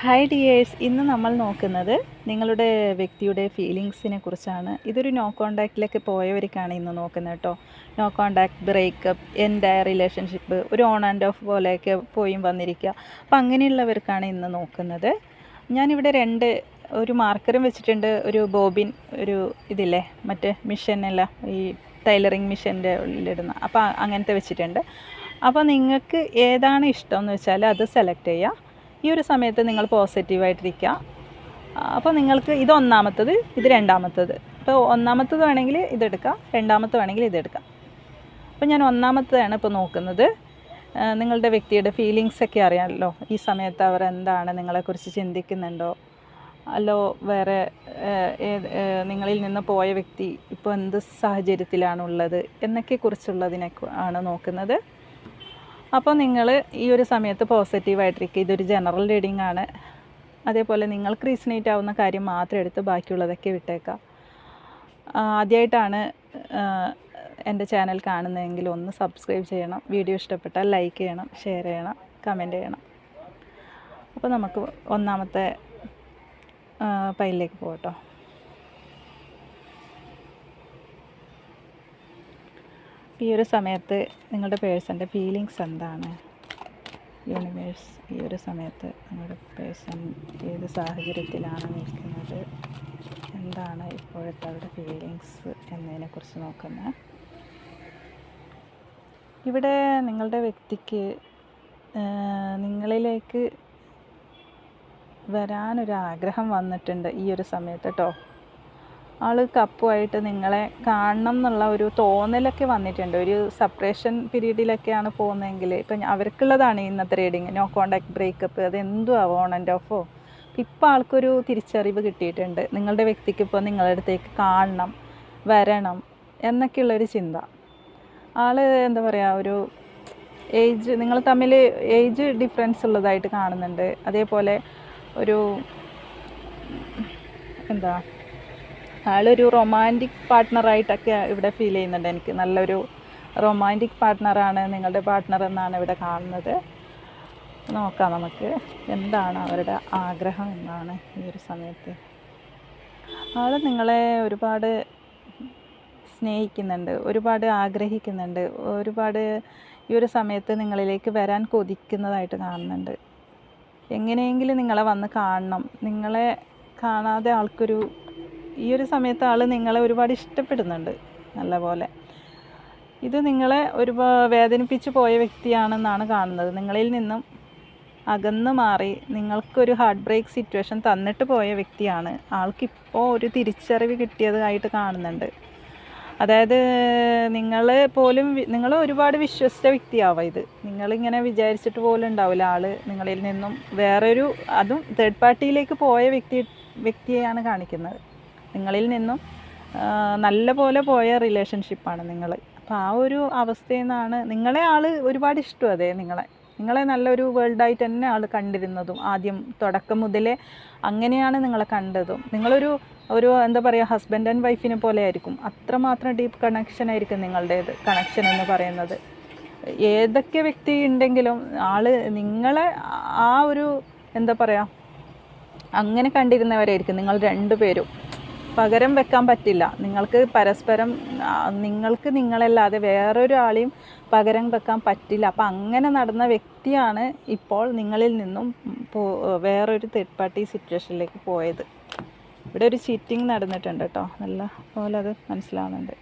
Hi dears ഇന്ന് നമ്മൾ നോക്കുന്നത് നിങ്ങളുടെ വ്യക്തിയുടെ ഫീലിങ്സിനെ കുറിച്ചാണ്. ഇതൊരു നോ കോണ്ടാക്റ്റിലേക്ക് പോയവർക്കാണ് ഇന്ന് നോക്കുന്നത് കേട്ടോ. നോ കോണ്ടാക്ട് ബ്രേക്കപ്പ് എന്റെ റിലേഷൻഷിപ്പ് ഒരു ഓൺ ആൻഡ് ഓഫ് പോലെയൊക്കെ പോയും വന്നിരിക്കുക. അപ്പം അങ്ങനെയുള്ളവർക്കാണ് ഇന്ന് നോക്കുന്നത്. ഞാനിവിടെ രണ്ട് ഒരു മാർക്കറും വെച്ചിട്ടുണ്ട്. ഒരു ബോബിൻ ഒരു ഇതില്ലേ? മറ്റേ മിഷനല്ല ഈ ടൈലറിങ് മിഷന്റെ ഉള്ളിലിടുന്ന. അപ്പോൾ അങ്ങനത്തെ വെച്ചിട്ടുണ്ട്. അപ്പോൾ നിങ്ങൾക്ക് ഏതാണ് ഇഷ്ടം എന്ന് വെച്ചാൽ അത് സെലക്ട് ചെയ്യുക. ഈ ഒരു സമയത്ത് നിങ്ങൾ പോസിറ്റീവായിട്ടിരിക്കുക അപ്പോൾ നിങ്ങൾക്ക് ഇത് ഒന്നാമത്തത് ഇത് രണ്ടാമത്തത്. ഇപ്പോൾ ഒന്നാമത്തത് വേണമെങ്കിൽ ഇതെടുക്കാം രണ്ടാമത്തെ വേണമെങ്കിൽ ഇതെടുക്കാം അപ്പോൾ ഞാൻ ഒന്നാമത്തതാണ് ഇപ്പോൾ നോക്കുന്നത്. നിങ്ങളുടെ വ്യക്തിയുടെ ഫീലിങ്സ് ഒക്കെ അറിയാമല്ലോ. ഈ സമയത്ത് അവർ എന്താണ് നിങ്ങളെക്കുറിച്ച് ചിന്തിക്കുന്നുണ്ടോ? അല്ലോ വേറെ നിങ്ങളിൽ നിന്ന് പോയ വ്യക്തി ഇപ്പോൾ എന്ത് സാഹചര്യത്തിലാണുള്ളത്? എന്നൊക്കെ കുറിച്ചുള്ളതിനെ ആണ് നോക്കുന്നത്. അപ്പോൾ നിങ്ങൾ ഈ ഒരു സമയത്ത് പോസിറ്റീവായിട്ടിരിക്കുക ഇതൊരു ജനറൽ റീഡിംഗ് ആണ്. അതേപോലെ നിങ്ങൾക്ക് റീസണേറ്റ് ആവുന്ന കാര്യം മാത്രം എടുത്ത് ബാക്കിയുള്ളതൊക്കെ വിട്ടേക്കാം ആദ്യമായിട്ടാണ് എന്റെ ചാനൽ കാണുന്നതെങ്കിൽ ഒന്ന് സബ്സ്ക്രൈബ് ചെയ്യണം. വീഡിയോ ഇഷ്ടപ്പെട്ടാൽ ലൈക്ക് ചെയ്യണം ഷെയർ ചെയ്യണം കമന്റ് ചെയ്യണം. അപ്പോൾ നമുക്ക് ഒന്നാമത്തെ പൈലിലേക്ക് പോകട്ടോ ഈ ഒരു സമയത്ത് നിങ്ങളുടെ പേഴ്സന്റെ ഫീലിങ്സ് എന്താണ്? യൂണിവേഴ്സ് ഈ ഒരു സമയത്ത് നിങ്ങളുടെ പേഴ്സൺ ഏത് സാഹചര്യത്തിലാണ് നിൽക്കുന്നത്? എന്താണ് ഇപ്പോഴത്തെ അവരുടെ ഫീലിങ്സ് എന്നതിനെക്കുറിച്ച് നോക്കുന്നത് ഇവിടെ നിങ്ങളുടെ വ്യക്തിക്ക് നിങ്ങളിലേക്ക് വരാനൊരു ആഗ്രഹം വന്നിട്ടുണ്ട് ഈ ഒരു സമയത്ത് കേട്ടോ ആൾ കപ്പുമായിട്ട് നിങ്ങളെ കാണണം എന്നുള്ള ഒരു തോന്നലൊക്കെ വന്നിട്ടുണ്ട്. ഒരു സെപ്പറേഷൻ പീരീഡിലൊക്കെയാണ് പോകുന്നതെങ്കിൽ ഇപ്പം അവർക്കുള്ളതാണ് ഇന്നത്തെ റീഡിങ് നോ കോണ്ടാക്ട് ബ്രേക്കപ്പ് അത് എന്തും ആവും ഓൺ ആൻഡ് ഓഫോ ഇപ്പം ആൾക്കൊരു തിരിച്ചറിവ് കിട്ടിയിട്ടുണ്ട്. നിങ്ങളുടെ വ്യക്തിക്ക് ഇപ്പോൾ നിങ്ങളുടെ അടുത്തേക്ക് കാണണം വരണം എന്നൊക്കെയുള്ളൊരു ചിന്ത. ആൾ എന്താ പറയുക ഒരു ഏജ് നിങ്ങൾ തമ്മിൽ ഏജ് ഡിഫറൻസ് ഉള്ളതായിട്ട് കാണുന്നുണ്ട്. അതേപോലെ ഒരു എന്താ ആളൊരു റൊമാന്റിക് പാർട്ട്ണറായിട്ടൊക്കെ ഇവിടെ ഫീൽ ചെയ്യുന്നുണ്ട്. എനിക്ക് നല്ലൊരു റൊമാന്റിക് പാർട്ട്ണറാണ് നിങ്ങളുടെ പാർട്ട്ണർ എന്നാണ് ഇവിടെ കാണുന്നത്. നോക്കാം നമുക്ക് എന്താണ് അവരുടെ ആഗ്രഹം എന്നാണ് ഈ ഒരു സമയത്ത്. ആൾ നിങ്ങളെ ഒരുപാട് സ്നേഹിക്കുന്നുണ്ട് ഒരുപാട് ആഗ്രഹിക്കുന്നുണ്ട് ഒരുപാട് ഈ ഒരു സമയത്ത് നിങ്ങളിലേക്ക് വരാൻ കൊതിക്കുന്നതായിട്ട് കാണുന്നുണ്ട്. എങ്ങനെയെങ്കിലും നിങ്ങളെ വന്ന് കാണണം. നിങ്ങളെ കാണാതെ ആൾക്കൊരു ഈ ഒരു സമയത്ത് ആൾ നിങ്ങളെ ഒരുപാട് ഇഷ്ടപ്പെടുന്നുണ്ട് നല്ലപോലെ. ഇത് നിങ്ങളെ ഒരു വേദനിപ്പിച്ച് പോയ വ്യക്തിയാണെന്നാണ് കാണുന്നത്. നിങ്ങളിൽ നിന്നും അകന്നു മാറി നിങ്ങൾക്കൊരു ഹാർട്ട് ബ്രേക്ക് സിറ്റുവേഷൻ തന്നിട്ട് പോയ വ്യക്തിയാണ്. ആൾക്കിപ്പോൾ ഒരു തിരിച്ചറിവ് കിട്ടിയതായിട്ട് കാണുന്നുണ്ട്. അതായത് നിങ്ങൾ പോലും നിങ്ങൾ ഒരുപാട് വിശ്വസിച്ച വ്യക്തിയാവാം ഇത്. നിങ്ങളിങ്ങനെ വിചാരിച്ചിട്ട് പോലും ഉണ്ടാവില്ല ആൾ നിങ്ങളിൽ നിന്നും വേറൊരു അതും തേർഡ് പാർട്ടിയിലേക്ക് പോയ വ്യക്തി വ്യക്തിയെയാണ് കാണിക്കുന്നത്. നിങ്ങളിൽ നിന്നും നല്ല പോലെ പോയ റിലേഷൻഷിപ്പാണ് നിങ്ങൾ. അപ്പോൾ ആ ഒരു അവസ്ഥയിൽ നിന്നാണ് നിങ്ങളെ ആൾ ഒരുപാട് ഇഷ്ടം അതെ നിങ്ങളെ. നിങ്ങളെ നല്ലൊരു വേൾഡായിട്ട് തന്നെ ആൾ കണ്ടിരുന്നതും ആദ്യം തുടക്കം മുതലേ അങ്ങനെയാണ് നിങ്ങളെ കണ്ടതും. നിങ്ങളൊരു ഒരു എന്താ പറയുക ഹസ്ബൻഡ് ആൻഡ് വൈഫിനെ പോലെ ആയിരിക്കും. അത്രമാത്രം ഡീപ്പ് കണക്ഷൻ ആയിരിക്കും നിങ്ങളുടേത് കണക്ഷൻ എന്ന് പറയുന്നത്. ഏതൊക്കെ വ്യക്തി ഉണ്ടെങ്കിലും ആൾ നിങ്ങളെ ആ ഒരു എന്താ പറയുക അങ്ങനെ കണ്ടിരുന്നവരായിരിക്കും നിങ്ങൾ രണ്ടുപേരും. പകരം വെക്കാൻ പറ്റില്ല. നിങ്ങൾക്ക് പരസ്പരം നിങ്ങൾക്ക് നിങ്ങളല്ലാതെ വേറൊരാളെയും പകരം വെക്കാൻ പറ്റില്ല. അപ്പം അങ്ങനെ നടന്ന വ്യക്തിയാണ് ഇപ്പോൾ നിങ്ങളിൽ നിന്നും വേറൊരു തേർഡ് പാർട്ടി സിറ്റുവേഷനിലേക്ക് പോയത്. ഇവിടെ ഒരു ചീറ്റിംഗ് നടന്നിട്ടുണ്ട് കേട്ടോ നല്ല പോലെ അത് മനസ്സിലാവുന്നുണ്ട്.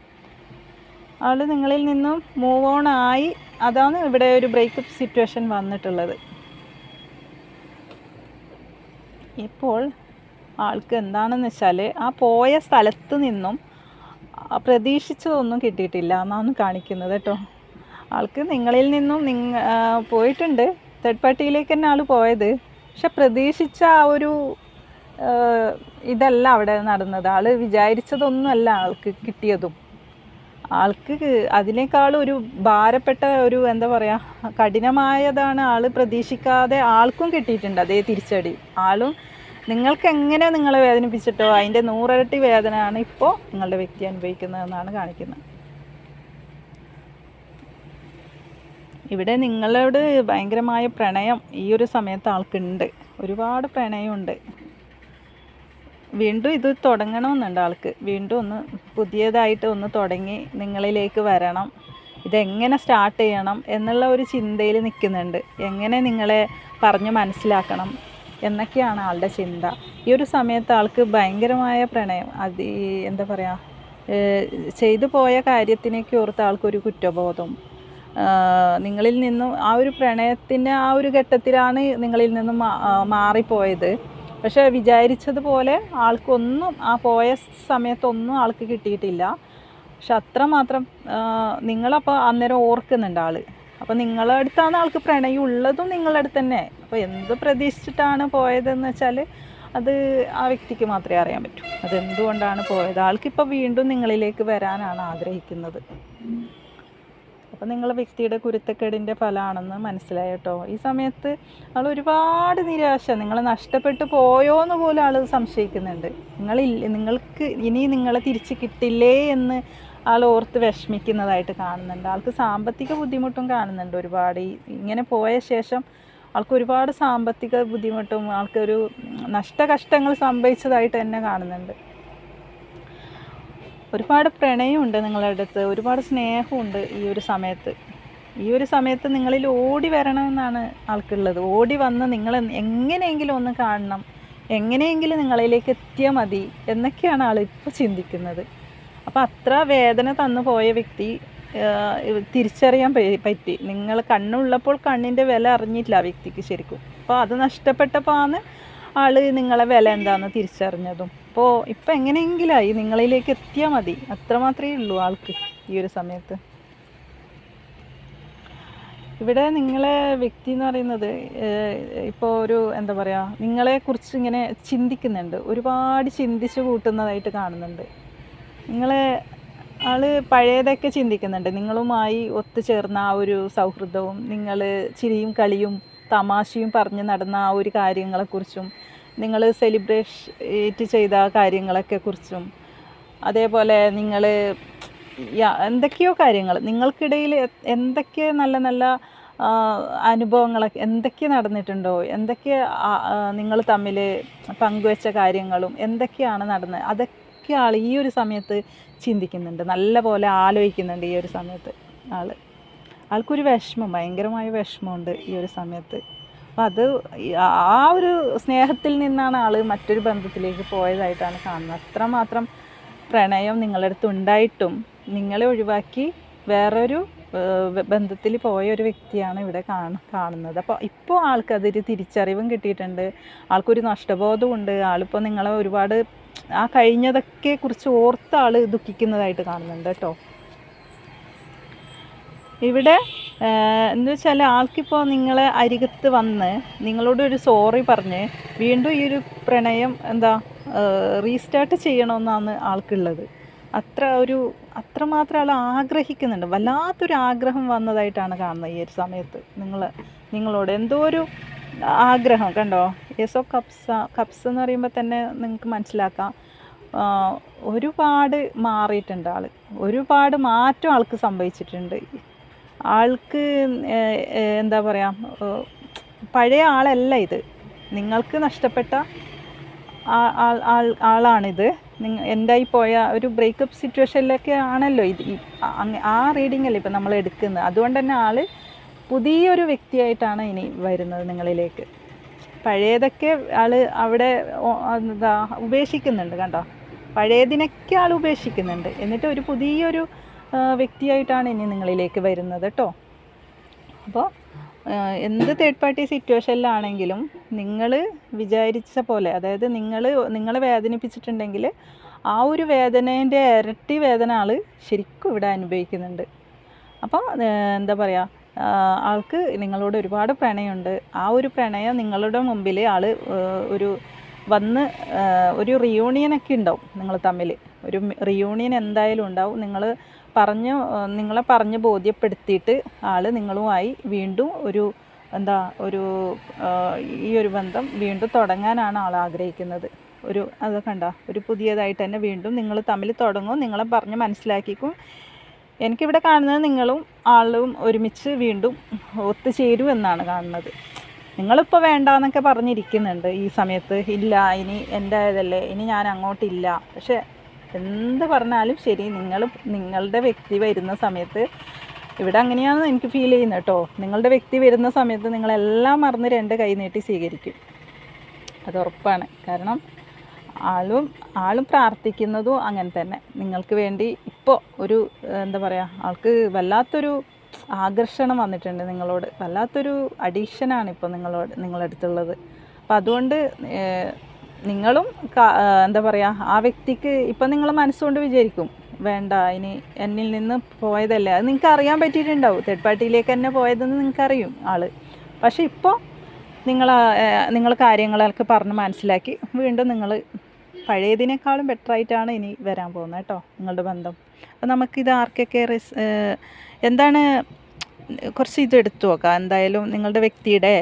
ആൾ നിങ്ങളിൽ നിന്നും മൂവ് ഓൺ ആയി. അതാണ് ഇവിടെ ഒരു ബ്രേക്കപ്പ് സിറ്റുവേഷൻ വന്നിട്ടുള്ളത്. ഇപ്പോൾ ആൾക്ക് എന്താണെന്ന് വെച്ചാൽ ആ പോയ സ്ഥലത്ത് നിന്നും പ്രതീക്ഷിച്ചതൊന്നും കിട്ടിയിട്ടില്ല എന്നാണ് കാണിക്കുന്നത് കേട്ടോ. ആൾക്ക് നിങ്ങളിൽ നിന്നും നിങ്ങ പോയിട്ടുണ്ട്. തേർഡ് പാർട്ടിയിലേക്ക് തന്നെ ആൾ പോയത്. പക്ഷെ പ്രതീക്ഷിച്ച ആ ഒരു ഇതല്ല അവിടെ നടന്നത്. ആൾ വിചാരിച്ചതൊന്നുമല്ല ആൾക്ക് കിട്ടിയതും. ആൾക്ക് അതിനേക്കാൾ ഒരു ഭാരപ്പെട്ട ഒരു എന്താ പറയുക കഠിനമായതാണ് ആൾ പ്രതീക്ഷിക്കാതെ ആൾക്കും കിട്ടിയിട്ടുണ്ട് അതേ തിരിച്ചടി. ആളും നിങ്ങൾക്ക് എങ്ങനെ നിങ്ങളെ വേദനിപ്പിച്ചിട്ടോ? അതിന്റെ നൂറിരട്ടി വേദനയാണ് ഇപ്പോൾ നിങ്ങളുടെ വ്യക്തി അനുഭവിക്കുന്നതെന്നാണ് കാണിക്കുന്നത്. ഇവിടെ നിങ്ങളോട് ഭയങ്കരമായ പ്രണയം ഈ ഒരു സമയത്ത് ആൾക്കുണ്ട്. ഒരുപാട് പ്രണയമുണ്ട്. വീണ്ടും ഇത് തുടങ്ങണമെന്നുണ്ട് ആൾക്ക്. വീണ്ടും ഒന്ന് പുതിയതായിട്ട് ഒന്ന് തുടങ്ങി നിങ്ങളിലേക്ക് വരണം. ഇതെങ്ങനെ സ്റ്റാർട്ട് ചെയ്യണം എന്നുള്ള ഒരു ചിന്തയിൽ നിൽക്കുന്നുണ്ട്. എങ്ങനെ നിങ്ങളെ പറഞ്ഞ് മനസ്സിലാക്കണം? എന്നൊക്കെയാണ് ആളുടെ ചിന്ത. ഈ ഒരു സമയത്ത് ആൾക്ക് ഭയങ്കരമായ പ്രണയം. അത് എന്താ പറയുക ചെയ്തു പോയ കാര്യത്തിനേക്ക് ഓർത്ത് ആൾക്കൊരു കുറ്റബോധം. നിങ്ങളിൽ നിന്നും ആ ഒരു പ്രണയത്തിന്റെ ആ ഒരു ഘട്ടത്തിലാണ് നിങ്ങളിൽ നിന്നും മാറിപ്പോയത്. പക്ഷേ വിചാരിച്ചതുപോലെ ആൾക്കൊന്നും ആ പോയ സമയത്തൊന്നും ആൾക്ക് കിട്ടിയിട്ടില്ല. പക്ഷെ അത്രമാത്രം നിങ്ങളപ്പോൾ അന്നേരം ഓർക്കുന്നുണ്ട് ആൾ അപ്പോൾ നിങ്ങളുടെ അടുത്താണ് ആൾക്ക് പ്രണയം ഉള്ളതും നിങ്ങളുടെ തന്നെ. അപ്പോൾ എന്ത് പ്രതീക്ഷിച്ചിട്ടാണ് പോയതെന്ന് വെച്ചാൽ അത് ആ വ്യക്തിക്ക് മാത്രമേ അറിയാൻ പറ്റൂ. അതെന്തുകൊണ്ടാണ് പോയത്? ആൾക്കിപ്പോൾ വീണ്ടും നിങ്ങളിലേക്ക് വരാനാണ് ആഗ്രഹിക്കുന്നത്. അപ്പോൾ നിങ്ങൾ വ്യക്തിയുടെ കുരുത്തക്കേടിന്റെ ഫലമാണെന്ന് മനസ്സിലായി കേട്ടോ. ഈ സമയത്ത് ആൾ ഒരുപാട് നിരാശ. നിങ്ങൾ നഷ്ടപ്പെട്ടു പോയോ എന്ന് പോലും ആൾ സംശയിക്കുന്നുണ്ട്. നിങ്ങളില്ല നിങ്ങൾക്ക് ഇനി നിങ്ങളെ തിരിച്ച് കിട്ടില്ലേ എന്ന് ആൾ ഓർത്ത് വിഷമിക്കുന്നതായിട്ട് കാണുന്നുണ്ട്. ആൾക്ക് സാമ്പത്തിക ബുദ്ധിമുട്ടും കാണുന്നുണ്ട് ഒരുപാട്. ഇങ്ങനെ പോയ ശേഷം ആൾക്ക് ഒരുപാട് സാമ്പത്തിക ബുദ്ധിമുട്ടും ആൾക്കൊരു നഷ്ടകഷ്ടങ്ങൾ സംഭവിച്ചതായിട്ട് തന്നെ കാണുന്നുണ്ട്. ഒരുപാട് പ്രണയമുണ്ട് നിങ്ങളുടെ അടുത്ത് ഒരുപാട് സ്നേഹമുണ്ട് ഈ ഒരു സമയത്ത്. ഈ ഒരു സമയത്ത് നിങ്ങളിൽ ഓടി വരണമെന്നാണ് ആൾക്കുള്ളത്. ഓടി വന്ന് നിങ്ങൾ എങ്ങനെയെങ്കിലും ഒന്ന് കാണണം എങ്ങനെയെങ്കിലും നിങ്ങളിലേക്ക് എത്തിയാൽ മതി എന്നൊക്കെയാണ് ആൾ ചിന്തിക്കുന്നത്. അപ്പോൾ അത്ര വേദന തന്നു പോയ വ്യക്തി തിരിച്ചറിയാൻ പറ്റി. നിങ്ങൾ കണ്ണുള്ളപ്പോൾ കണ്ണിന്റെ വില അറിഞ്ഞിട്ടില്ല ആ വ്യക്തിക്ക് ശരിക്കും. അപ്പോൾ അത് നഷ്ടപ്പെട്ടപ്പോൾ ആണ് ആൾ നിങ്ങളെ വില എന്താണെന്ന് തിരിച്ചറിഞ്ഞതും. അപ്പോൾ ഇപ്പം എങ്ങനെയെങ്കിലായി നിങ്ങളിലേക്ക് എത്തിയാൽ മതി. അത്രമാത്രമേ ഉള്ളൂ ആൾക്ക് ഈ ഒരു സമയത്ത്. ഇവിടെ നിങ്ങളെ വ്യക്തി എന്ന് പറയുന്നത് ഇപ്പോൾ ഒരു എന്താ പറയുക നിങ്ങളെക്കുറിച്ച് ഇങ്ങനെ ചിന്തിക്കുന്നുണ്ട്. ഒരുപാട് ചിന്തിച്ച് കൂട്ടുന്നതായിട്ട് കാണുന്നുണ്ട്. നിങ്ങളെ ആൾ പഴയതൊക്കെ ചിന്തിക്കുന്നുണ്ട്. നിങ്ങളുമായി ഒത്തുചേർന്ന ആ ഒരു സൗഹൃദവും നിങ്ങൾ ചിരിയും കളിയും തമാശയും പറഞ്ഞ് നടന്ന ആ ഒരു കാര്യങ്ങളെക്കുറിച്ചും നിങ്ങൾ സെലിബ്രേറ്റ് ചെയ്ത കാര്യങ്ങളൊക്കെ കുറിച്ചും അതേപോലെ നിങ്ങൾ എന്തൊക്കെയോ കാര്യങ്ങൾ നിങ്ങൾക്കിടയിൽ എന്തൊക്കെ നല്ല നല്ല അനുഭവങ്ങളൊക്കെ എന്തൊക്കെ നടന്നിട്ടുണ്ടോ? എന്തൊക്കെ നിങ്ങൾ തമ്മിൽ പങ്കുവെച്ച കാര്യങ്ങളും എന്തൊക്കെയാണ് നടന്നത്? അതൊക്കെ ആൾ ഈ ഒരു സമയത്ത് ചിന്തിക്കുന്നുണ്ട്. നല്ല പോലെ ആലോചിക്കുന്നുണ്ട് ഈ ഒരു സമയത്ത് ആൾ ആൾക്കൊരു വിഷമം ഭയങ്കരമായ വിഷമമുണ്ട് ഈ ഒരു സമയത്ത്. അപ്പം അത് ആ ഒരു സ്നേഹത്തിൽ നിന്നാണ് ആൾ മറ്റൊരു ബന്ധത്തിലേക്ക് പോയതായിട്ടാണ് കാണുന്നത്. അത്രമാത്രം പ്രണയം നിങ്ങളുടെ അടുത്ത് ഉണ്ടായിട്ടും നിങ്ങളെ ഒഴിവാക്കി വേറൊരു ബന്ധത്തിൽ പോയ ഒരു വ്യക്തിയാണ് ഇവിടെ കാണ കാണുന്നത്. അപ്പോൾ ഇപ്പോൾ ആൾക്കതൊരു തിരിച്ചറിവും കിട്ടിയിട്ടുണ്ട്. ആൾക്കൊരു നഷ്ടബോധമുണ്ട് ആളിപ്പോൾ നിങ്ങളെ ഒരുപാട് ആ കഴിഞ്ഞതൊക്കെ കുറിച്ച് ഓർത്ത ആൾ ദുഃഖിക്കുന്നതായിട്ട് കാണുന്നുണ്ട് കേട്ടോ. ഇവിടെ എന്ന് വെച്ചാൽ ആൾക്കിപ്പോൾ നിങ്ങളെ അരികത്ത് വന്ന് നിങ്ങളോട് ഒരു സോറി പറഞ്ഞ് വീണ്ടും ഈ ഒരു പ്രണയം എന്താ റീസ്റ്റാർട്ട് ചെയ്യണമെന്നാണ് ആൾക്കുള്ളത്. അത്ര ഒരു അത്രമാത്രം ആൾ ആഗ്രഹിക്കുന്നുണ്ട്. വല്ലാത്തൊരു ആഗ്രഹം വന്നതായിട്ടാണ് കാണുന്നത് ഈ ഒരു സമയത്ത് നിങ്ങൾ നിങ്ങളോട്. എന്തോ ഒരു ആഗ്രഹം കണ്ടോ? യെസ് കപ്സ കപ്സ് എന്ന് പറയുമ്പോൾ തന്നെ നിങ്ങൾക്ക് മനസ്സിലാക്കാം. ഒരുപാട് മാറിയിട്ടുണ്ട് ആൾ ഒരുപാട് മാറ്റം ആൾക്ക് സംഭവിച്ചിട്ടുണ്ട്. ആൾക്ക് എന്താ പറയുക പഴയ ആളല്ല ഇത്. നിങ്ങൾക്ക് നഷ്ടപ്പെട്ട ആൾ ആളാണിത്. നിങ്ങ എന്തായി പോയ ഒരു ബ്രേക്കപ്പ് സിറ്റുവേഷനിലൊക്കെ ആണല്ലോ ഇത്. ആ റീഡിംഗ് അല്ലേ ഇപ്പം നമ്മൾ എടുക്കുന്നത്. അതുകൊണ്ട് തന്നെ ആൾ പുതിയൊരു വ്യക്തിയായിട്ടാണ് ഇനി വരുന്നത് നിങ്ങളിലേക്ക്. പഴയതൊക്കെ ആൾ അവിടെ എന്താ ഉപേക്ഷിക്കുന്നുണ്ട് കണ്ടോ? പഴയതിനൊക്കെ ആൾ ഉപേക്ഷിക്കുന്നുണ്ട്. എന്നിട്ട് ഒരു പുതിയൊരു വ്യക്തിയായിട്ടാണ് ഇനി നിങ്ങളിലേക്ക് വരുന്നത് കേട്ടോ അപ്പോൾ എന്ത് തേർഡ് പാർട്ടി സിറ്റുവേഷനിലാണെങ്കിലും നിങ്ങൾ വിചാരിച്ച പോലെ അതായത് നിങ്ങൾ നിങ്ങളെ വേദനിപ്പിച്ചിട്ടുണ്ടെങ്കിൽ ആ ഒരു വേദനേന്റെ ഇരട്ടി വേദന ആൾ ശരിക്കും ഇവിടെ അനുഭവിക്കുന്നുണ്ട്. അപ്പോൾ എന്താ പറയുക ആൾക്ക് നിങ്ങളോട് ഒരുപാട് പ്രണയമുണ്ട്. ആ ഒരു പ്രണയം നിങ്ങളുടെ മുമ്പിൽ ആൾ ഒരു വന്ന് ഒരു റിയൂണിയനൊക്കെ ഉണ്ടാവും നിങ്ങൾ തമ്മിൽ ഒരു റിയൂണിയൻ എന്തായാലും ഉണ്ടാവും. നിങ്ങൾ പറഞ്ഞ് നിങ്ങളെ പറഞ്ഞ് ബോധ്യപ്പെടുത്തിയിട്ട് ആൾ നിങ്ങളുമായി വീണ്ടും ഒരു എന്താ ഒരു ഈ ഒരു ബന്ധം വീണ്ടും തുടങ്ങാനാണ് ആൾ ആഗ്രഹിക്കുന്നത്. ഒരു അത് കണ്ട? ഒരു പുതിയതായിട്ട് തന്നെ വീണ്ടും നിങ്ങൾ തമ്മിൽ തുടങ്ങും. നിങ്ങളെ പറഞ്ഞ് മനസ്സിലാക്കിക്കും. എനിക്കിവിടെ കാണുന്നത് നിങ്ങളും ആളും ഒരുമിച്ച് വീണ്ടും ഒത്തുചേരും എന്നാണ് കാണുന്നത്. നിങ്ങളിപ്പോൾ വേണ്ട എന്നൊക്കെ പറഞ്ഞിരിക്കുന്നുണ്ട് ഈ സമയത്ത്. ഇല്ല ഇനി എന്റെ ഇതല്ലേ ഇനി ഞാൻ അങ്ങോട്ടില്ല. പക്ഷേ എന്ത് പറഞ്ഞാലും ശരി നിങ്ങൾ നിങ്ങളുടെ വ്യക്തി വരുന്ന സമയത്ത് ഇവിടെ അങ്ങനെയാണെന്ന് എനിക്ക് ഫീൽ ചെയ്യുന്നത് കേട്ടോ. നിങ്ങളുടെ വ്യക്തി വരുന്ന സമയത്ത് നിങ്ങളെല്ലാം മറന്ന് രണ്ട് കൈ നീട്ടി സ്വീകരിക്കും. അത് ഉറപ്പാണ്. കാരണം ആളും ആളും പ്രാർത്ഥിക്കുന്നതും അങ്ങനെ തന്നെ. നിങ്ങൾക്ക് വേണ്ടി ഇപ്പോൾ ഒരു എന്താ പറയുക ആൾക്ക് വല്ലാത്തൊരു ആകർഷണം വന്നിട്ടുണ്ട് നിങ്ങളോട്. വല്ലാത്തൊരു അഡീഷനാണ് ഇപ്പോൾ നിങ്ങളോട് നിങ്ങളടുത്തുള്ളത്. അപ്പം അതുകൊണ്ട് നിങ്ങളും എന്താ പറയുക ആ വ്യക്തിക്ക് ഇപ്പം നിങ്ങൾ മനസ്സുകൊണ്ട് വിചാരിക്കും വേണ്ട ഇനി എന്നിൽ നിന്ന് പോയതല്ലേ. അത് നിങ്ങൾക്ക് അറിയാൻ പറ്റിയിട്ടുണ്ടാവും. തേർഡ് പാർട്ടിയിലേക്ക് തന്നെ പോയതെന്ന് നിങ്ങൾക്കറിയും ആൾ. പക്ഷേ ഇപ്പോൾ നിങ്ങൾ നിങ്ങൾ കാര്യങ്ങളൊക്കെ പറഞ്ഞ് മനസ്സിലാക്കി വീണ്ടും നിങ്ങൾ പഴയതിനേക്കാളും ബെറ്റർ ആയിട്ടാണ് ഇനി വരാൻ പോകുന്നത് കേട്ടോ നിങ്ങളുടെ ബന്ധം. അപ്പോൾ നമുക്കിത് ആർക്കൊക്കെ റിസ് എന്താണ് കുറച്ച് ഇത് എടുത്തു നോക്കാം. എന്തായാലും നിങ്ങളുടെ വ്യക്തിയുടെ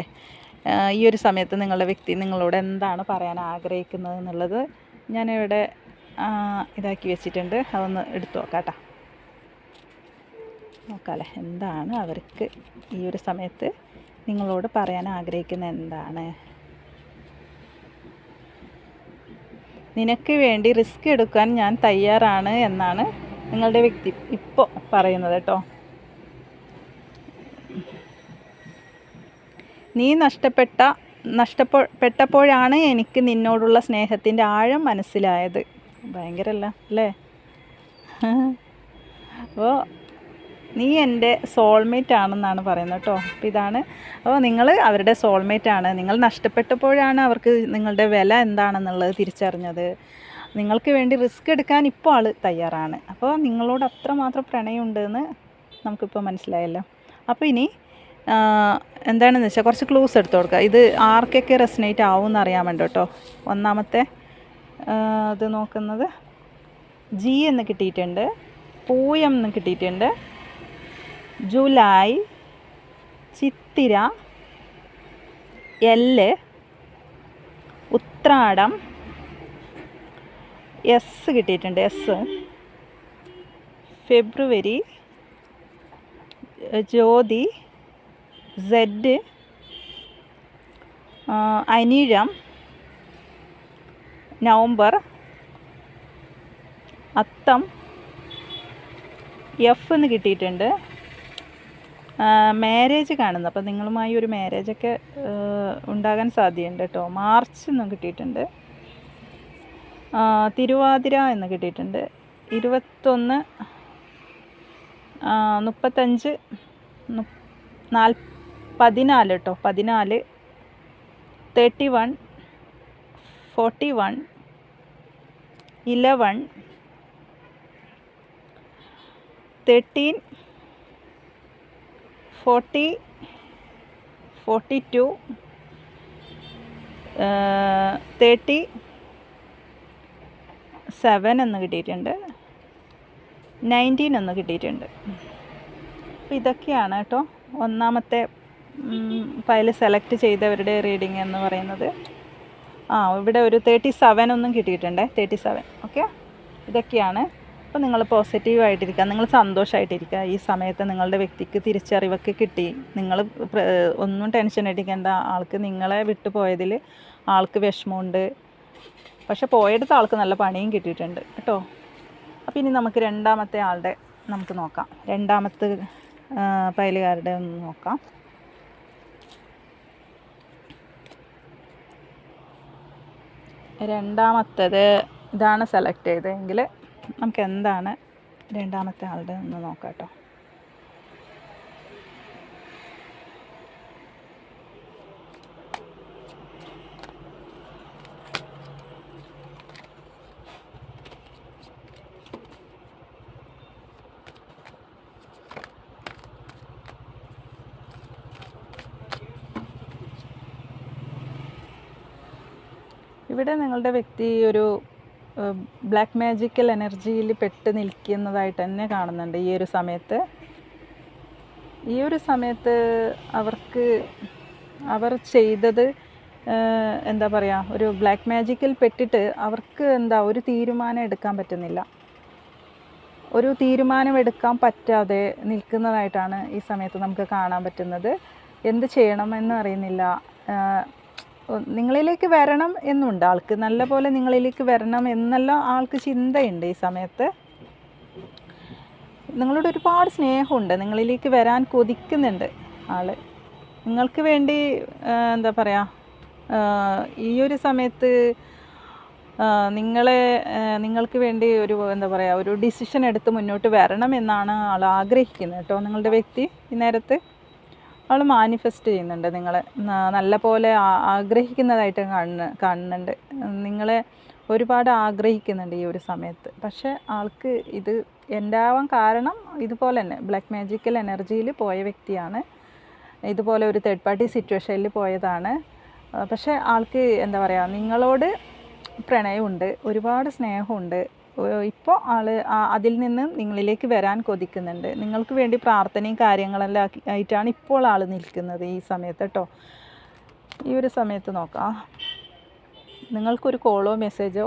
ഈ ഒരു സമയത്ത് നിങ്ങളുടെ വ്യക്തി നിങ്ങളോട് എന്താണ് പറയാൻ ആഗ്രഹിക്കുന്നത് എന്നുള്ളത് ഞാനിവിടെ ഇതാക്കി വെച്ചിട്ടുണ്ട്. അതൊന്ന് എടുത്തു നോക്കാം കേട്ടോ. നോക്കാമല്ലേ എന്താണ് അവർക്ക് ഈ ഒരു സമയത്ത് നിങ്ങളോട് പറയാൻ ആഗ്രഹിക്കുന്നത് എന്താണ്? നിനക്ക് വേണ്ടി റിസ്ക് എടുക്കാൻ ഞാൻ തയ്യാറാണ് എന്നാണ് നിങ്ങളുടെ വ്യക്തി ഇപ്പോൾ പറയുന്നത് കേട്ടോ. നീ നഷ്ടപ്പെട്ട നഷ്ടപ്പെട്ടപ്പോഴാണ് എനിക്ക് നിന്നോടുള്ള സ്നേഹത്തിന്റെ ആഴം മനസ്സിലായത്. ഭയങ്കരല്ല അല്ലേ? അപ്പോൾ നീ എന്റെ സോൾമേറ്റ് ആണെന്നാണ് പറയുന്നത് കേട്ടോ. അപ്പോൾ ഇതാണ്. അപ്പോൾ നിങ്ങൾ അവരുടെ സോൾമേറ്റ് ആണ്. നിങ്ങൾ നഷ്ടപ്പെട്ടപ്പോഴാണ് അവർക്ക് നിങ്ങളുടെ വില എന്താണെന്നുള്ളത് തിരിച്ചറിഞ്ഞത്. നിങ്ങൾക്ക് വേണ്ടി റിസ്ക് എടുക്കാൻ ഇപ്പോൾ ആൾ തയ്യാറാണ്. അപ്പോൾ നിങ്ങളോട് അത്രമാത്രം പ്രണയമുണ്ടെന്ന് നമുക്കിപ്പോൾ മനസ്സിലായല്ലോ. അപ്പോൾ ഇനി എന്താണെന്ന് വെച്ചാൽ കുറച്ച് ക്ലൂസ് എടുത്തു കൊടുക്കുക. ഇത് ആർക്കൊക്കെ റെസിനേറ്റ് ആവും എന്ന് അറിയാൻ വേണ്ടി കേട്ടോ. ഒന്നാമത്തെ ഇത് നോക്കുന്നത്. ജി എന്ന് കിട്ടിയിട്ടുണ്ട്. പൂയം എന്ന് കിട്ടിയിട്ടുണ്ട്. ജൂലൈ ചിത്തിര എല്ല് ഉത്രാടം എസ് കിട്ടിയിട്ടുണ്ട് എസ്. ഫെബ്രുവരി ജ്യോതി സെഡ് അനിഴം നവംബർ അത്തം എഫ് എന്ന് കിട്ടിയിട്ടുണ്ട്. മാരേജ് കാണുന്നു. അപ്പോൾ നിങ്ങളുമായി ഒരു മാരേജൊക്കെ ഉണ്ടാകാൻ സാധ്യതയുണ്ട് കേട്ടോ മാർച്ച് എന്നും കിട്ടിയിട്ടുണ്ട്. തിരുവാതിര എന്ന് കിട്ടിയിട്ടുണ്ട്. ഇരുപത്തൊന്ന് മുപ്പത്തഞ്ച് നാൽ പതിനാല് കേട്ടോ പതിനാല് thirty one forty one eleven thirteen forty forty two thirty seven എന്ന് കിട്ടിയിട്ടുണ്ട്. നയന്റീൻ എന്ന് കിട്ടിയിട്ടുണ്ട്. അപ്പോൾ ഇതൊക്കെയാണ് കേട്ടോ ഒന്നാമത്തെ ഫയൽ സെലക്ട് ചെയ്തവരുടെ റീഡിംഗ് എന്ന് പറയുന്നത്. ആ ഇവിടെ ഒരു തേർട്ടി സെവൻ ഒന്നും കിട്ടിയിട്ടുണ്ട് തേർട്ടി സെവൻ. ഓക്കെ? ഇതൊക്കെയാണ് അപ്പോൾ നിങ്ങൾ പോസിറ്റീവായിട്ടിരിക്കുക നിങ്ങൾ സന്തോഷമായിട്ടിരിക്കുക ഈ സമയത്ത് നിങ്ങളുടെ വ്യക്തിക്ക് തിരിച്ചറിവൊക്കെ കിട്ടി. നിങ്ങൾ ഒന്നും ടെൻഷൻ അടിക്കേണ്ട. ആൾക്ക് നിങ്ങളെ വിട്ടു പോയതിൽ ആൾക്ക് വിഷമമുണ്ട്. പക്ഷെ പോയെടുത്ത ആൾക്ക് നല്ല പണിയും കിട്ടിയിട്ടുണ്ട്. കേട്ടോ? അപ്പോൾ ഇനി നമുക്ക് രണ്ടാമത്തെ ആളുടെ നമുക്ക് നോക്കാം. രണ്ടാമത്തെ പയലുകാരുടെ ഒന്ന് നോക്കാം. രണ്ടാമത്തേത് ഇതാണ് സെലക്ട് ചെയ്തതെങ്കിൽ നമുക്ക് എന്താണ് രണ്ടാമത്തെ ആളുടെ ഒന്ന് നോക്കാട്ടോ. കേട്ടോ ഇവിടെ നിങ്ങളുടെ വ്യക്തി ഒരു ബ്ലാക്ക് മാജിക്കൽ എനർജിയിൽ പെട്ട് നിൽക്കുന്നതായിട്ട് തന്നെ കാണുന്നുണ്ട് ഈ ഒരു സമയത്ത്. ഈ ഒരു സമയത്ത് അവർക്ക് അവർ ചെയ്തത് എന്താ പറയുക ഒരു ബ്ലാക്ക് മാജിക്കിൽ പെട്ടിട്ട് അവർക്ക് എന്താ ഒരു തീരുമാനം എടുക്കാൻ പറ്റുന്നില്ല. ഒരു തീരുമാനം എടുക്കാൻ പറ്റാതെ നിൽക്കുന്നതായിട്ടാണ് ഈ സമയത്ത് നമുക്ക് കാണാൻ പറ്റുന്നത്. എന്ത് ആ, ഒ- നിങ്ങളിലേക്ക് വരണം എന്നുണ്ട് ആൾക്ക്. നല്ലപോലെ നിങ്ങളിലേക്ക് വരണം എന്നെല്ലാം ആൾക്ക് ചിന്തയുണ്ട് ഈ സമയത്ത്. നിങ്ങളോട് ഒരുപാട് സ്നേഹമുണ്ട്. നിങ്ങളിലേക്ക് വരാൻ കൊതിക്കുന്നുണ്ട് ആൾ നിങ്ങൾക്ക് വേണ്ടി എന്താ പറയുക ഈ ഒരു സമയത്ത് നിങ്ങളെ നിങ്ങൾക്ക് വേണ്ടി ഒരു എന്താ പറയുക ഒരു ഡിസിഷൻ എടുത്ത് മുന്നോട്ട് വരണം എന്നാണ് ആൾ ആഗ്രഹിക്കുന്നത് കേട്ടോ നിങ്ങളുടെ വ്യക്തി ഈ നേരത്ത്. ആൾ മാനിഫെസ്റ്റ് ചെയ്യുന്നുണ്ട് നിങ്ങളെ. നല്ല പോലെ ആഗ്രഹിക്കുന്നതായിട്ട് കാണുന്ന കാണുന്നുണ്ട്. നിങ്ങളെ ഒരുപാട് ആഗ്രഹിക്കുന്നുണ്ട് ഈ ഒരു സമയത്ത്. പക്ഷേ ആൾക്ക് ഇത് ഉണ്ടാവാൻ കാരണം ഇതുപോലെ തന്നെ. ബ്ലാക്ക് മാജിക്കൽ എനർജിയിൽ പോയ വ്യക്തിയാണ്. ഇതുപോലെ ഒരു തേർഡ് പാർട്ടി സിറ്റുവേഷനിൽ പോയതാണ്. പക്ഷേ ആൾക്ക് എന്താ പറയുക നിങ്ങളോട് പ്രണയമുണ്ട് ഒരുപാട് സ്നേഹമുണ്ട്. ഇപ്പോൾ ആൾ അതിൽ നിന്ന് നിങ്ങളിലേക്ക് വരാൻ കൊതിക്കുന്നുണ്ട്. നിങ്ങൾക്ക് വേണ്ടി പ്രാർത്ഥനയും കാര്യങ്ങളെല്ലാം ആയിട്ടാണ് ഇപ്പോൾ ആൾ നിൽക്കുന്നത് ഈ സമയത്ത് കേട്ടോ ഈ ഒരു സമയത്ത് നോക്കാം. നിങ്ങൾക്കൊരു കോളോ മെസ്സേജോ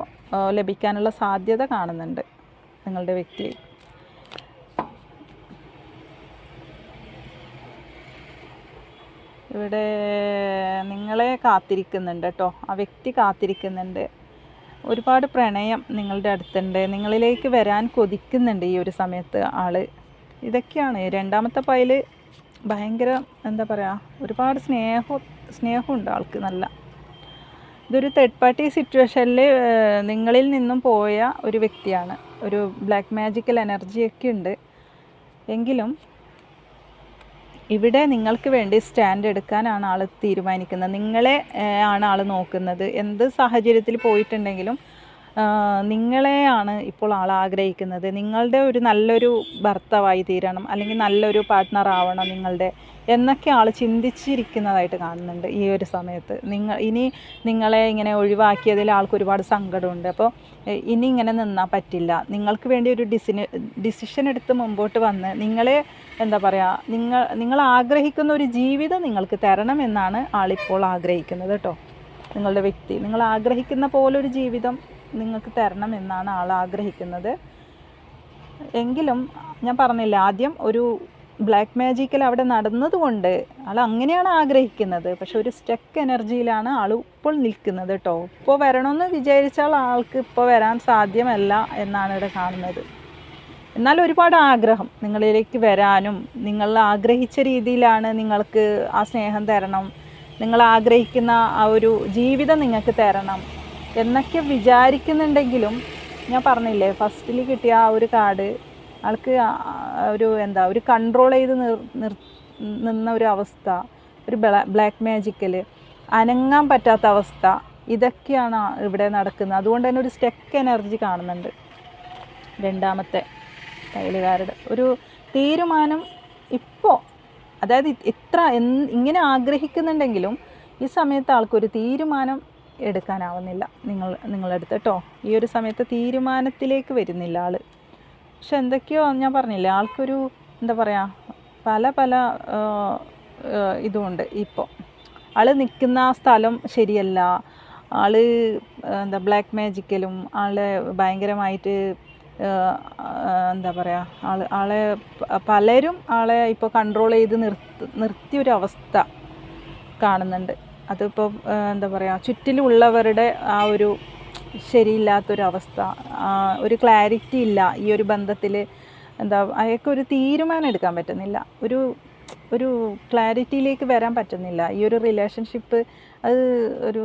ലഭിക്കാനുള്ള സാധ്യത കാണുന്നുണ്ട് നിങ്ങളുടെ വ്യക്തി ഇവിടെ നിങ്ങളെ കാത്തിരിക്കുന്നുണ്ട് കേട്ടോ ആ വ്യക്തി കാത്തിരിക്കുന്നുണ്ട്. ഒരുപാട് പ്രണയം നിങ്ങളുടെ അടുത്തുണ്ട്. നിങ്ങളിലേക്ക് വരാൻ കൊതിക്കുന്നുണ്ട് ഈ ഒരു സമയത്ത് ആൾ ഇതൊക്കെയാണ്. രണ്ടാമത്തെ പൈൽ ഭയങ്കര എന്താ പറയുക ഒരുപാട് സ്നേഹം സ്നേഹമുണ്ട് ആൾക്ക് നല്ല. ഇതൊരു തേർഡ് പാർട്ടി സിറ്റുവേഷനിൽ നിങ്ങളിൽ നിന്നും പോയ ഒരു വ്യക്തിയാണ്. ഒരു ബ്ലാക്ക് മാജിക്കൽ എനർജിയൊക്കെ ഉണ്ട്. എങ്കിലും ഇവിടെ നിങ്ങൾക്ക് വേണ്ടി സ്റ്റാൻഡ് എടുക്കാനാണ് ആൾ തീരുമാനിക്കുന്നത്. നിങ്ങളെ ആണ് ആൾ നോക്കുന്നത്. എന്ത് സാഹചര്യത്തിൽ പോയിട്ടുണ്ടെങ്കിലും നിങ്ങളെയാണ് ഇപ്പോൾ ആൾ ആഗ്രഹിക്കുന്നത്. നിങ്ങളുടെ ഒരു നല്ലൊരു ഭർത്താവായി തീരണം. അല്ലെങ്കിൽ നല്ലൊരു പാർട്ട്ണർ ആവണം നിങ്ങളുടെ എന്നൊക്കെ ആൾ ചിന്തിച്ചിരിക്കുന്നതായിട്ട് കാണുന്നുണ്ട് ഈ ഒരു സമയത്ത്. നിങ്ങൾ ഇനി നിങ്ങളെ ഇങ്ങനെ ഒഴിവാക്കിയതിൽ ആൾക്ക് ഒരുപാട് സങ്കടമുണ്ട്. അപ്പോൾ ഇനി ഇങ്ങനെ നിന്നാൽ പറ്റില്ല. നിങ്ങൾക്ക് വേണ്ടി ഒരു ഡിസിന് ഡിസിഷൻ എടുത്ത് മുമ്പോട്ട് വന്ന് നിങ്ങളെ എന്താ പറയുക നിങ്ങൾ നിങ്ങൾ ആഗ്രഹിക്കുന്ന ഒരു ജീവിതം നിങ്ങൾക്ക് തരണം എന്നാണ് ആളിപ്പോൾ ആഗ്രഹിക്കുന്നത് കേട്ടോ. നിങ്ങളുടെ വ്യക്തി. നിങ്ങൾ ആഗ്രഹിക്കുന്ന പോലെ ഒരു ജീവിതം നിങ്ങൾക്ക് തരണം എന്നാണ് ആൾ ആഗ്രഹിക്കുന്നത്. എങ്കിലും ഞാൻ പറഞ്ഞില്ല ആദ്യം ഒരു ബ്ലാക്ക് മാജിക്കൽ അവിടെ നടന്നതുകൊണ്ട് ആൾ അങ്ങനെയാണ് ആഗ്രഹിക്കുന്നത്. പക്ഷെ ഒരു സ്റ്റക്ക് എനർജിയിലാണ് ആൾ ഇപ്പോൾ നിൽക്കുന്നത് കേട്ടോ ഇപ്പോൾ വരണമെന്ന് വിചാരിച്ചാൽ ആൾക്ക് ഇപ്പോൾ വരാൻ സാധ്യമല്ല എന്നാണ് ഇവിടെ കാണുന്നത്. എന്നാൽ ഒരുപാട് ആഗ്രഹം നിങ്ങളിലേക്ക് വരാനും നിങ്ങൾ ആഗ്രഹിച്ച രീതിയിലാണ് നിങ്ങൾക്ക് ആ സ്നേഹം തരണം നിങ്ങൾ ആഗ്രഹിക്കുന്ന ആ ഒരു ജീവിതം നിങ്ങൾക്ക് തരണം എന്നൊക്കെ വിചാരിക്കുന്നുണ്ടെങ്കിലും ഞാൻ പറഞ്ഞില്ലേ ഫസ്റ്റിൽ കിട്ടിയ ആ ഒരു കാർഡ് ആൾക്ക് ഒരു എന്താ ഒരു കൺട്രോൾ ചെയ്ത് നിർ നിന്ന ഒരു അവസ്ഥ ഒരു ബ്ലാക്ക് മാജിക്കൽ അനങ്ങാൻ പറ്റാത്ത അവസ്ഥ ഇതൊക്കെയാണ് ഇവിടെ നടക്കുന്നത്. അതുകൊണ്ട് തന്നെ ഒരു സ്റ്റെക്ക് എനർജി കാണുന്നുണ്ട് രണ്ടാമത്തെ തയ്യലുകാരുടെ ഒരു തീരുമാനം ഇപ്പോൾ അതായത് ഇത് ഇത്ര ഇങ്ങനെ ആഗ്രഹിക്കുന്നുണ്ടെങ്കിലും ഈ സമയത്ത് ആൾക്കൊരു തീരുമാനം എടുക്കാനാവുന്നില്ല. നിങ്ങൾ നിങ്ങളുടെ അടുത്ത് കേട്ടോ ഈ ഒരു സമയത്ത് തീരുമാനത്തിലേക്ക് വരുന്നില്ല ആൾ പക്ഷെ എന്തൊക്കെയോ ഞാൻ പറഞ്ഞില്ലേ ആൾക്കൊരു എന്താ പറയുക പല പല ഇതുമുണ്ട് ഇപ്പോൾ ആൾ നിൽക്കുന്ന സ്ഥലം ശരിയല്ല. ആൾ എന്താ ബ്ലാക്ക് മാജിക്കലും ആളെ ഭയങ്കരമായിട്ട് എന്താ പറയുക ആൾ ആളെ പലരും ആളെ ഇപ്പോൾ കൺട്രോൾ ചെയ്ത് നിർത്തി നിർത്തിയൊരവസ്ഥ കാണുന്നുണ്ട്. അതിപ്പോൾ എന്താ പറയുക ചുറ്റിലുള്ളവരുടെ ആ ഒരു ശരിയില്ലാത്തൊരവസ്ഥ ഒരു ക്ലാരിറ്റി ഇല്ല ഈ ഒരു ബന്ധത്തിൽ എന്താ അയാൾക്ക് ഒരു തീരുമാനം എടുക്കാൻ പറ്റുന്നില്ല. ഒരു ഒരു ക്ലാരിറ്റിയിലേക്ക് വരാൻ പറ്റുന്നില്ല. ഈ ഒരു റിലേഷൻഷിപ്പ് അത് ഒരു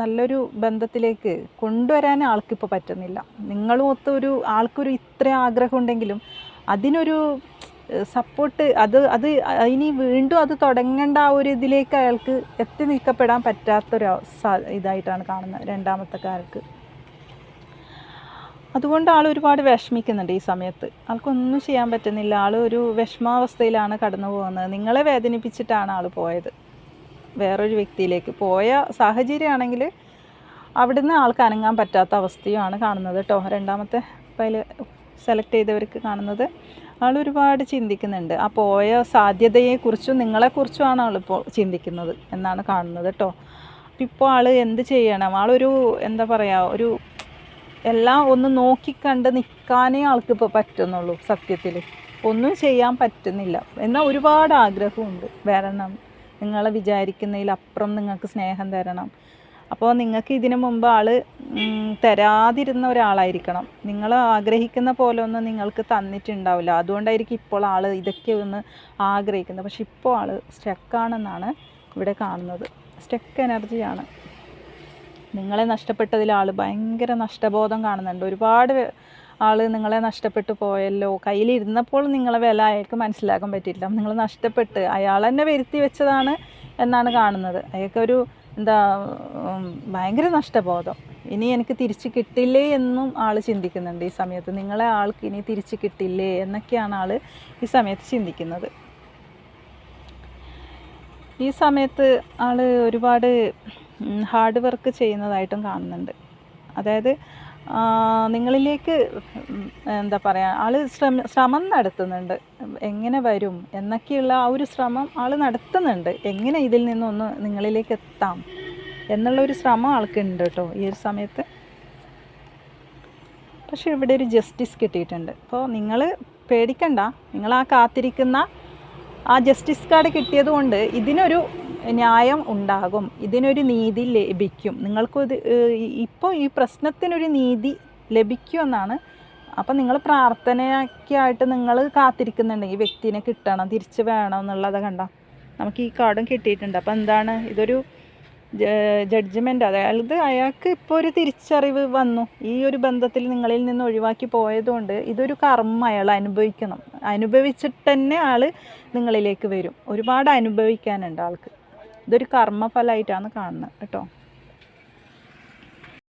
നല്ലൊരു ബന്ധത്തിലേക്ക് കൊണ്ടുവരാൻ ആൾക്കിപ്പോൾ പറ്റുന്നില്ല. നിങ്ങളും ഒത്ത് ഒരു ആൾക്കൊരു ഇത്ര ആഗ്രഹം ഉണ്ടെങ്കിലും അതിനൊരു സപ്പോർട്ട് അത് അത് ഇനി വീണ്ടും അത് തുടങ്ങേണ്ട ആ ഒരു ഇതിലേക്ക് അയാൾക്ക് എത്തി നിൽക്കപ്പെടാൻ പറ്റാത്തൊരു ഇതായിട്ടാണ് കാണുന്നത് രണ്ടാമത്തെ കാർക്ക്. അതുകൊണ്ട് ആൾ ഒരുപാട് വിഷമിക്കുന്നുണ്ട് ഈ സമയത്ത്. ആൾക്കൊന്നും ചെയ്യാൻ പറ്റുന്നില്ല. ആൾ ഒരു വിഷമാവസ്ഥയിലാണ് കടന്നു പോകുന്നത്. നിങ്ങളെ വേദനിപ്പിച്ചിട്ടാണ് ആൾ പോയത്. വേറൊരു വ്യക്തിയിലേക്ക്. പോയ സാഹചര്യമാണെങ്കിൽ അവിടുന്ന് ആൾക്ക് അനങ്ങാൻ പറ്റാത്ത അവസ്ഥയുമാണ് കാണുന്നത് കേട്ടോ. രണ്ടാമത്തെ പൈൽ സെലക്ട് ചെയ്തവർക്ക് കാണുന്നത് ആൾ ഒരുപാട് ചിന്തിക്കുന്നുണ്ട്. ആ പോയ സാധ്യതയെക്കുറിച്ചും നിങ്ങളെക്കുറിച്ചുമാണ് ആളിപ്പോൾ ചിന്തിക്കുന്നത് എന്നാണ് കാണുന്നത് കേട്ടോ. അപ്പോൾ ഇപ്പോൾ ആൾ എന്ത് ചെയ്യണം? ആളൊരു എന്താ പറയുക ഒരു എല്ലാം ഒന്ന് നോക്കിക്കണ്ട് നിൽക്കാനേ ആൾക്കിപ്പോൾ പറ്റുന്നുള്ളൂ സത്യത്തിൽ ഒന്നും ചെയ്യാൻ പറ്റുന്നില്ല. എന്നാൽ ഒരുപാട് ആഗ്രഹമുണ്ട്. വരണം. നിങ്ങൾ വിചാരിക്കുന്നതിലപ്പുറം നിങ്ങൾക്ക് സ്നേഹം തരണം. അപ്പോൾ നിങ്ങൾക്ക് ഇതിനു മുമ്പ് ആൾ തരാതിരുന്ന ഒരാളായിരിക്കണം. നിങ്ങൾ ആഗ്രഹിക്കുന്ന പോലെ ഒന്നും നിങ്ങൾക്ക് തന്നിട്ടുണ്ടാവില്ല. അതുകൊണ്ടായിരിക്കും ഇപ്പോൾ ആൾ ഇതൊക്കെ ഒന്ന് ആഗ്രഹിക്കുന്നത്. പക്ഷെ ഇപ്പോൾ ആൾ സ്റ്റക്കാണെന്നാണ് ഇവിടെ കാണുന്നത്. സ്റ്റക്ക് എനർജിയാണ് നിങ്ങളെ നഷ്ടപ്പെട്ടതിൽ ആൾ ഭയങ്കര നഷ്ടബോധം കാണുന്നുണ്ട്. ഒരുപാട് ആൾ നിങ്ങളെ നഷ്ടപ്പെട്ടു പോയല്ലോ. കയ്യിലിരുന്നപ്പോൾ നിങ്ങളെ വില അയാൾക്ക് മനസ്സിലാക്കാൻ പറ്റിയില്ല. നിങ്ങൾ നഷ്ടപ്പെട്ട് അയാൾ തന്നെ വരുത്തി വെച്ചതാണ് എന്നാണ് കാണുന്നത്. അയാൾക്കൊരു എന്താ ഭയങ്കര നഷ്ടബോധം. ഇനി എനിക്ക് തിരിച്ച് കിട്ടില്ലേ എന്നും ആൾ ചിന്തിക്കുന്നുണ്ട് ഈ സമയത്ത്. നിങ്ങളെ ആൾക്ക് ഇനി തിരിച്ച് കിട്ടില്ലേ എന്നൊക്കെയാണ് ആൾ ഈ സമയത്ത് ചിന്തിക്കുന്നത്. ഈ സമയത്ത് ആൾ ഒരുപാട് ഹാർഡ് വർക്ക് ചെയ്യുന്നതായിട്ടും കാണുന്നുണ്ട്. അതായത് നിങ്ങളിലേക്ക് എന്താ പറയുക ആൾ ശ്രമ ശ്രമം നടത്തുന്നുണ്ട്. എങ്ങനെ വരും എന്നൊക്കെയുള്ള ആ ഒരു ശ്രമം ആൾ നടത്തുന്നുണ്ട്. എങ്ങനെ ഇതിൽ നിന്നൊന്ന് നിങ്ങളിലേക്ക് എത്താം എന്നുള്ളൊരു ശ്രമം ആൾക്കുണ്ട് കേട്ടോ ഈ ഒരു സമയത്ത്. പക്ഷേ ഇവിടെ ഒരു ജസ്റ്റിസ് കിട്ടിയിട്ടുണ്ട്. അപ്പോൾ നിങ്ങൾ പേടിക്കണ്ട. നിങ്ങൾ ആ കാത്തിരിക്കുന്ന ആ ജസ്റ്റിസ് കാർഡ് കിട്ടിയത് കൊണ്ട് ഇതിനൊരു ന്യായം ഉണ്ടാകും. ഇതിനൊരു നീതി ലഭിക്കും. നിങ്ങൾക്കത് ഇപ്പോൾ ഈ പ്രശ്നത്തിനൊരു നീതി ലഭിക്കുമെന്നാണ് അപ്പം നിങ്ങൾ പ്രാർത്ഥനയ്ക്കായിട്ട് നിങ്ങൾ കാത്തിരിക്കുന്നുണ്ടെങ്കിൽ വ്യക്തിനെ കിട്ടണം തിരിച്ച് വേണം എന്നുള്ളത് കണ്ട? നമുക്ക് ഈ കാർഡും കിട്ടിയിട്ടുണ്ട്. അപ്പം എന്താണ്? ഇതൊരു ജഡ്ജ്മെന്റ് അതായത് അയാൾക്ക് ഇപ്പോൾ ഒരു തിരിച്ചറിവ് വന്നു. ഈ ഒരു ബന്ധത്തിൽ നിങ്ങളിൽ നിന്ന് ഒഴിവാക്കി പോയതുകൊണ്ട് ഇതൊരു കർമ്മ അയാൾ അനുഭവിക്കണം. അനുഭവിച്ചിട്ട് തന്നെ ആൾ നിങ്ങളിലേക്ക് വരും. ഒരുപാട് അനുഭവിക്കാനുണ്ട് ആൾക്ക്. ഇതൊരു കർമ്മഫലമായിട്ടാണ് കാണുന്നത് കേട്ടോ.